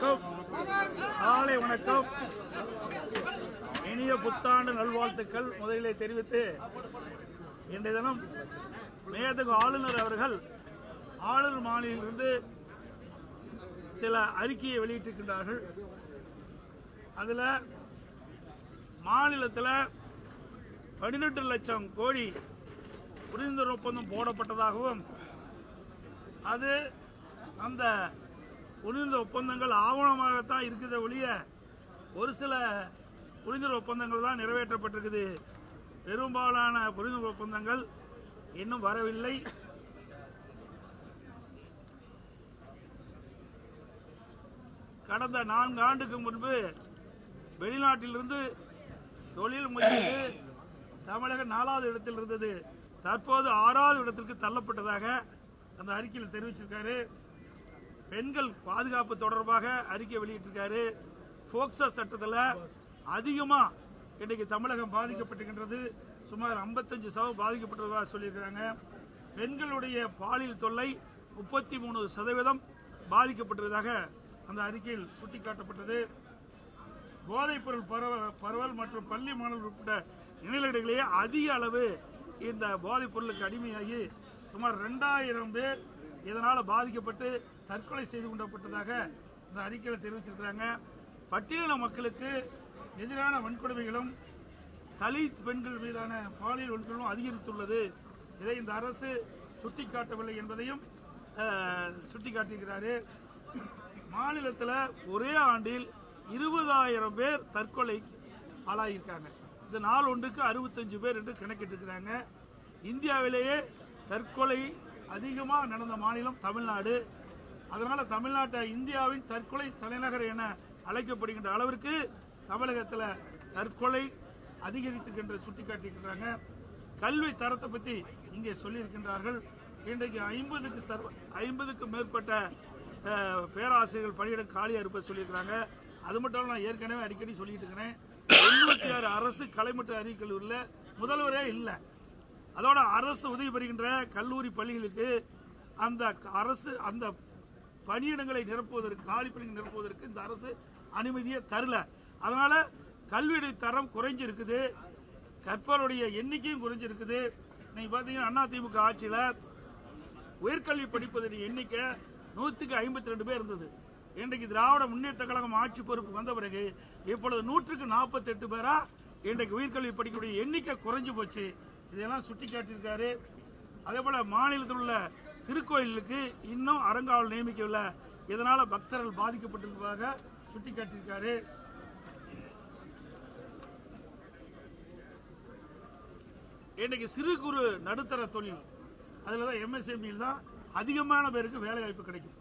வணக்கம். காலை வணக்கம். இனிய புத்தாண்டு நல்வாழ்த்துக்கள். முதலிலே தெரிவித்து இன்றைய தினம் மேதகு ஆளுநர் அவர்கள் ஆளுநர் மாநிலிருந்து சில அறிக்கையை வெளியிட்டிருக்கின்றார்கள். அதில் மாநிலத்தில் பதினெட்டு லட்சம் கோடி புரிந்துணர்வு ஒப்பந்தம் போடப்பட்டதாகவும் அது அந்த புரிந்துணர்வு ஒப்பந்தங்கள் ஆவணமாகத்தான் இருக்குது ஒழிய ஒரு சில புரிந்துணர்வு ஒப்பந்தங்கள் தான் நிறைவேற்றப்பட்டிருக்குது. பெரும்பாலான புரிந்துணர்வு ஒப்பந்தங்கள் இன்னும் வரவில்லை. கடந்த நான்கு ஆண்டுக்கு முன்பு வெளிநாட்டிலிருந்து தொழில் முயற்சி தமிழகம் நாலாவது இடத்தில் இருந்தது. தற்போது ஆறாவது இடத்திற்கு தள்ளப்பட்டதாக அந்த அறிக்கையில் தெரிவிச்சிருக்காரு. பெண்கள் பாதுகாப்பு தொடர்பாக அறிக்கை வெளியிட்டிருக்காரு. போக்சோ சட்டத்தில் அதிகமாக இன்னைக்கு தமிழகம் பாதிக்கப்பட்டுகின்றது சுமார் 55 சதவீதம் பாதிக்கப்பட்டதாக சொல்லியிருக்கிறாங்க. பெண்களுடைய பாலியல் தொல்லை முப்பத்தி மூணு சதவீதம் பாதிக்கப்பட்டதாக அந்த அறிக்கையில் சுட்டிக்காட்டப்பட்டது. போதைப்பொருள் பரவ- பரவல் மற்றும் பள்ளி மாணவர்கள் உட்பட இணையர்களிடையே அதிக அளவு இந்த போதைப் பொருளுக்கு அடிமையாகி சுமார் ரெண்டாயிரம் பேர் இதனால் பாதிக்கப்பட்டு தற்கொலை செய்து கொண்டப்பட்டதாக இந்த அறிக்கையில் தெரிவிச்சிருக்கிறாங்க. பட்டியலின மக்களுக்கு எதிரான வன்கொடுமைகளும் தலித் பெண்கள் மீதான பாலியல் வன்கொடுமையும் அதிகரித்துள்ளது. இதை இந்த அரசு சுட்டிக்காட்டவில்லை என்பதையும் சுட்டிக்காட்டியிருக்கிறாரு. மாநிலத்தில் ஒரே ஆண்டில் இருபதாயிரம் பேர் தற்கொலை ஆளாகியிருக்காங்க இந்த நாள் ஒன்றுக்கு அறுபத்தஞ்சு பேர் என்று கணக்கிட்டிருக்கிறாங்க. இந்தியாவிலேயே தற்கொலை அதிகமாக நடந்த மாநிலம் தமிழ்நாடு. அதனால தமிழ்நாட்டை இந்தியாவின் தற்கொலை தலைநகர் என அழைக்கப்படுகின்ற அளவிற்கு தமிழகத்தில் தற்கொலை அதிகரித்துக்கின்ற சுட்டிக்காட்டியிருக்கிறாங்க. கல்வி தரத்தை பற்றி இங்கே சொல்லியிருக்கின்றார்கள். இன்றைக்கு ஐம்பதுக்கு சர்வ ஐம்பதுக்கு மேற்பட்ட பேராசிரியர்கள் பணியிடம் காலியாக இருப்ப சொல்லியிருக்கிறாங்க. அது மட்டும் நான் ஏற்கனவே அடிக்கடி சொல்லிட்டு இருக்கிறேன். எண்பத்தி ஆறு அரசு கலைமற்ற கல்லூரியில் முதல்வரே இல்லை. அதோட அரசு உதவி பெறுகின்ற கல்லூரி பள்ளிகளுக்கு அந்த அரசு அந்த பணியிடங்களை நிரப்புவதற்கு காலி பணியை நிரப்புவதற்கு இந்த அரசு அனுமதியை தரல. அதனால கல்வியுடைய தரம் குறைஞ்சிருக்குது. கற்பவருடைய எண்ணிக்கையும் குறைஞ்சிருக்குது. நீங்க பாத்தீங்கன்னா அதிமுக ஆட்சியில உயர்கல்வி படிப்பதற்கு எண்ணிக்கை நூற்றுக்கு ஐம்பத்தி ரெண்டு பேர் இருந்தது. இன்றைக்கு திராவிட முன்னேற்ற கழகம் ஆட்சி பொறுப்பு வந்த பிறகு இப்பொழுது நூற்றுக்கு நாற்பத்தி எட்டு பேரா இன்றைக்கு உயிர்கல்வி படிக்கக்கூடிய எண்ணிக்கை குறைஞ்சு போச்சு. இதெல்லாம் சுட்டி காட்டியிருக்காரு அதே போல மாநிலத்தில் உள்ள திருக்கோயிலுக்கு இன்னும் அறங்காவல் நியமிக்கவில்லை. இதனால பக்தர்கள் பாதிக்கப்பட்டிருப்பதாக சுட்டிக்காட்டியிருக்காரு. இன்னைக்கு சிறு குறு நடுத்தர தொழில். அதில் தான் எம்எஸ்எம்இயில் தான் அதிகமான பேருக்கு வேலை வாய்ப்பு கிடைக்கும்.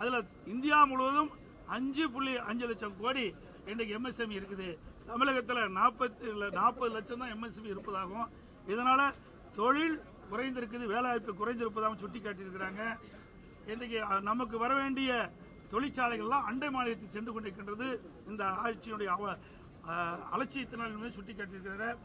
அதில் இந்தியா முழுவதும் அஞ்சு புள்ளி அஞ்சு லட்சம் கோடி இன்றைக்கு எம்எஸ்எம்இ இருக்குது. தமிழகத்தில் நாற்பத்தி நாற்பது லட்சம் தான் எம்எஸ்எம்இ இருப்பதாகவும் இதனால் தொழில் குறைந்திருக்குது வேலைவாய்ப்பு குறைந்திருப்பதாக குறைந்திருப்பதாகவும் சுட்டி காட்டியிருக்கிறாங்க. இன்றைக்கு நமக்கு வர வேண்டிய தொழிற்சாலைகள்லாம் அண்டை மாநிலத்தில் சென்று கொண்டிருக்கின்றது. இந்த ஆட்சியினுடைய அவ- அலட்சியத்தினால் என்பதை சுட்டி காட்டியிருக்கிறார்.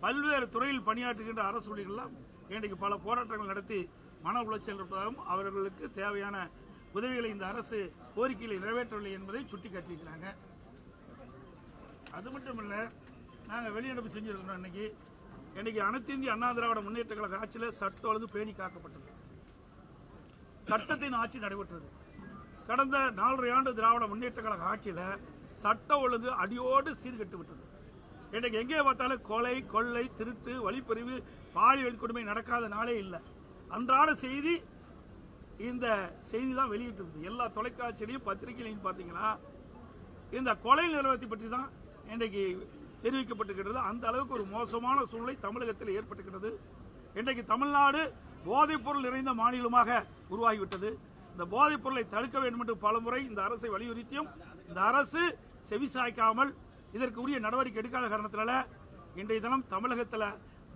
பல்வேறு துறையில் பணியாற்றுகின்ற அரசு ஊழியர்கள்லாம் இன்றைக்கு பல போராட்டங்கள் நடத்தி மன உளைச்சல் இருப்பதாகவும் அவர்களுக்கு தேவையான உதவிகளை இந்த அரசு கோரிக்கைகளை நிறைவேற்றவில்லை என்பதை சுட்டிக்காட்டியிருக்கிறாங்க அது மட்டும் இல்லை நாங்கள் வெளிநடப்பு செஞ்சிருக்கிறோம் இன்னைக்கு. இன்னைக்கு அனைத்து இந்திய அண்ணா திராவிட முன்னேற்ற கழக ஆட்சியில் சட்டம் ஒழுங்கு பேணி காக்கப்பட்டது. சட்டத்தின் ஆட்சி நடைபெற்றது. கடந்த நாலரை ஆண்டு திராவிட முன்னேற்ற கழக ஆட்சியில் சட்ட ஒழுங்கு அடியோடு சீர்கெட்டு விட்டது. இன்னைக்கு எங்கே பார்த்தாலும் கொலை கொள்ளை திருட்டு வழிப்பறிவு பாலியல் கொடுமை நடக்காத நாளே இல்லை. அன்றாட செய்தி இந்த செய்தி தான் வெளியிட்டிருக்குது எல்லா தொலைக்காட்சியிலையும் பத்திரிகையிலையும் பார்த்தீங்கன்னா இந்த கொலை நிறுவனத்தை பற்றி தான் இன்றைக்கு தெரிவிக்கப்பட்டிருக்கிறது. அந்த அளவுக்கு ஒரு மோசமான சூழ்நிலை தமிழகத்தில் ஏற்பட்டிருக்கிறது. இன்றைக்கு தமிழ்நாடு போதைப் பொருள் நிறைந்த மாநிலமாக உருவாகிவிட்டது. இந்த போதைப் பொருளை தடுக்க வேண்டும் என்று பலமுறை இந்த அரசை வலியுறுத்தியும் இந்த அரசு செவிசாய்க்காமல் இதற்கு உரிய நடவடிக்கை எடுக்காத காரணத்தினால இன்றைய தினம் தமிழகத்தில்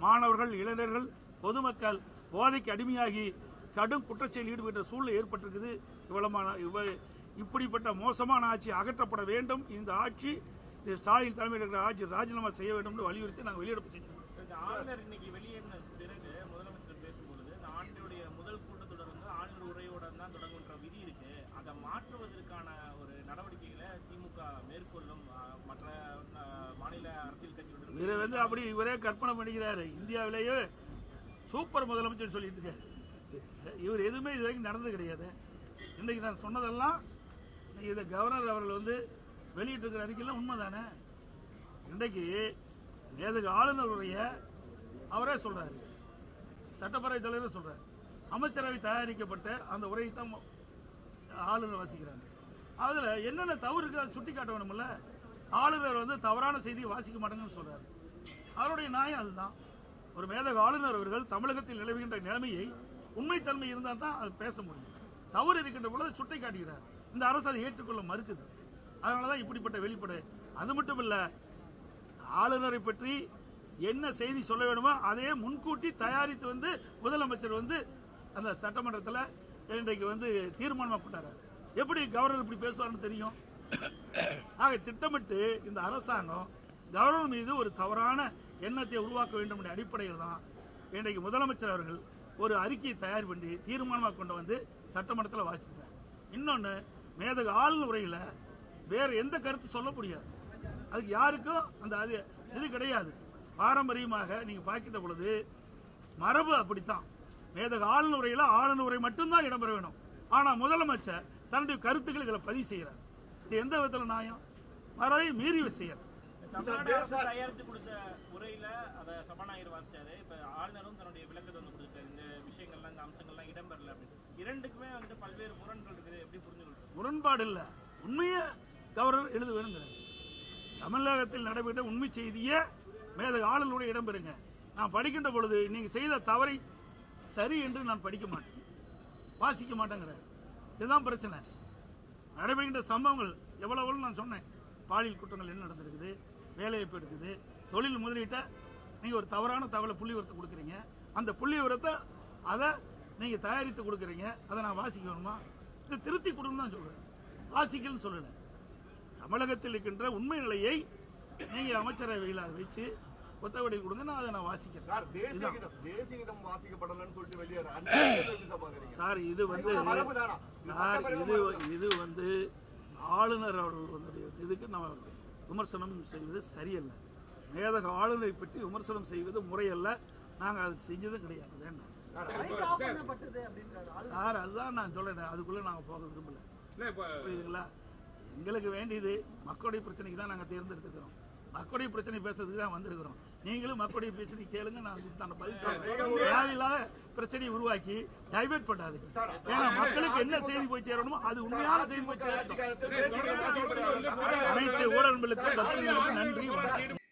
மாணவர்கள் இளைஞர்கள் பொதுமக்கள் போதைக்கு அடிமையாகி கடும் குற்றச்செயலில் ஈடுபட்ட சூழ்நிலை ஏற்பட்டிருக்குது. இவ்வளமான இப்படிப்பட்ட மோசமான ஆட்சி அகற்றப்பட வேண்டும். இந்த ஆட்சி திரு ஸ்டாலின் தலைமையில் இருக்கிற ஆட்சி ராஜினாமா செய்ய வேண்டும் என்று வலியுறுத்தி நாங்கள் வெளியிட செஞ்சோம் ஆளுநர் இன்னைக்கு வெளியேறின பிறகு முதலமைச்சர் பேசும்பொழுது இந்த முதல் கூட்டத்தொடர் வந்து ஆளுநர் உரையுடன் தான் விதி இருக்கு. அதை மாற்றுவதற்கான ஒரு நடவடிக்கைகளை திமுக மேற்கொள்ளும் மற்ற மாநில அரசியல் கட்சியுடன் இவரை வந்து அப்படி இவரே கற்பனை பண்ணிக்கிறாரு. இந்தியாவிலேயே சூப்பர் முதலமைச்சர் சொல்லிட்டு இருக்காரு. இவர் எதுவுமே இது வரைக்கும் நடந்தது கிடையாது. இன்றைக்கு நான் சொன்னதெல்லாம் இதை கவர்னர் அவர்கள் வந்து வெளியிட்டிருக்கிற அறிக்கையெல்லாம் உண்மைதானே? இன்றைக்கு நேதுக்கு ஆளுநருடைய அவரே சொல்றாரு. சட்டப்பேரவை தலைவர் சொல்றாரு. அமைச்சரவை தயாரிக்கப்பட்ட அந்த உரையை தான் ஆளுநர் வாசிக்கிறாங்க. அதுல என்னென்ன தவறு இருக்கு அதை சுட்டி காட்ட வேணும்ல ஆளுநர் வந்து தவறான செய்தியை வாசிக்க மாட்டேங்கன்னு சொல்றாரு. அவருடைய நியாயம் அதுதான். ஒரு மேதக ஆளுநர் அவர்கள் தமிழகத்தில் நிலவுகின்ற நிலைமையை உண்மைத்தன்மை இருந்தால் தான் அது பேச முடியும். தவறு இருக்கின்ற பொழுது சுட்டி காட்டுகிறார் இந்த அரசு அதை ஏற்றுக்கொள்ள மறுக்குது. அதனாலதான் இப்படிப்பட்ட வெளிப்படு. அது மட்டும் இல்ல ஆளுநரை பற்றி என்ன செய்தி சொல்ல வேணுமோ அதையே முன்கூட்டி தயாரித்து வந்து முதலமைச்சர் வந்து அந்த சட்டமன்றத்தில் இன்றைக்கு வந்து தீர்மானமா எப்படி கவர்னர் இப்படி பேசுவார்னு தெரியும்? ஆக திட்டமிட்டு இந்த அரசாங்கம் கவர்னர் மீது ஒரு தவறான எண்ணத்தை உருவாக்க வேண்டும் என்ற அடிப்படையில் தான் இன்றைக்கு முதலமைச்சர் அவர்கள் ஒரு அறிக்கையை தயார் பண்ணி தீர்மானமாக கொண்டு வந்து சட்டமன்றத்தில் வாசித்தார். இன்னொன்று மேதக ஆளுநர் உரையில் வேற எந்த கருத்து சொல்ல முடியாது. அதுக்கு யாருக்கும் அந்த அது இது கிடையாது. பாரம்பரியமாக நீங்க பார்க்கின்ற பொழுது மரபு அப்படித்தான். மேதக ஆளுநர் உரையில் ஆளுநர் உரை மட்டும்தான் இடம்பெற வேணும். ஆனா முதலமைச்சர் தன்னுடைய கருத்துக்களை இதில் பதிவு செய்கிறார். இது எந்த விதத்தில் நியாயம்? மரபை மீறி செய்யறார் தயாரித்து கொடுத்த உரையில அத சபாநாயகர் வாசிச்சாரு. இப்ப ஆளுநரும் தன்னுடைய விளக்கத்தை வந்து கொடுத்தாரு இந்த விஷயங்கள்லாம் இந்த அம்சங்கள்லாம் இடம்பெறல அப்படின்னு. இரண்டுக்குமே வந்து பல்வேறு முரண்கள் இருக்குது. எப்படி புரிஞ்சுக்கொள்றது? முரண்பாடு இல்ல. உண்மையை கவர்னர் எழுத வேணுங்கிறார். தமிழகத்தில் நடைபெற்ற உண்மை செய்தியை மேத ஆளுநருடைய இடம்பெறுங்க நான் படிக்கின்ற பொழுது நீங்க செய்த தவறை சரி என்று நான் படிக்க மாட்டேன். வாசிக்க மாட்டேங்கிறேன் இதுதான் பிரச்சனை. நடைபெறுகின்ற சம்பவங்கள் எவ்வளவு நான் சொன்னேன். பாலியல் குற்றங்கள் என்ன நடந்திருக்குது வேலைவாய்ப்பு இருக்குது தொழில் முதலீட்டை நீங்க ஒரு தவறான தகவலை புள்ளி விவரத்தை கொடுக்குறீங்க. அந்த புள்ளி விவரத்தை அதை நீங்க தயாரித்து கொடுக்குறீங்க. அதை நான் வாசிக்க வேணுமா இதை திருத்தி கொடுன்னு தான் சொல்றேன். வாசிக்கலன்னு சொல்லலை. தமிழகத்தில் இருக்கின்ற உண்மை நிலையை நீங்க அமைச்சரவையில் அதை வச்சு கொத்தவடி கொடுங்க நான் அதை நான் வாசிக்கிறேன். சார் தேசிய. கீதம் தேசிய கீதம் வாசிக்கப்படலன்னு சொல்லிட்டு வெளியேற. அந்த விஷயத்தை எப்படி சார் பாக்குறீங்க சார் இது வந்து சார் இது. இது வந்து ஆளுநர் அவர்களுடைய இதுக்கு நம்ம விமர்சனம் செய்வது சரியல்ல. மேதக ஆளுநரை பற்றி விமர்சனம் செய்வது முறையல்ல. நாங்கள் அது செஞ்சதும் கிடையாது. வேண்டாம். சார் அதுதான் நான் சொல்றேன். அதுக்குள்ள நாங்கள் போக விரும்பல. புரியுதுங்களா? எங்களுக்கு வேண்டியது மக்களுடைய பிரச்சனைக்கு தான் நாங்கள் தேர்ந்தெடுத்துக்கிறோம். மக்களுடைய பிரச்சனை பேசுறதுக்கு தான் வந்திருக்கிறோம். நீங்களும் மக்களுடைய பிரச்சனை கேளுங்க நான் பதில் சொல்றேன். தேவையில்லாத பிரச்சனையை உருவாக்கி டைவெர்ட் பண்ணாது ஏன்னா மக்களுக்கு என்ன செய்தி போய் சேரணுமோ அது உண்மையான செய்தி போய் சேரணும் அனைத்து ஊடகங்களுக்கும் நன்றி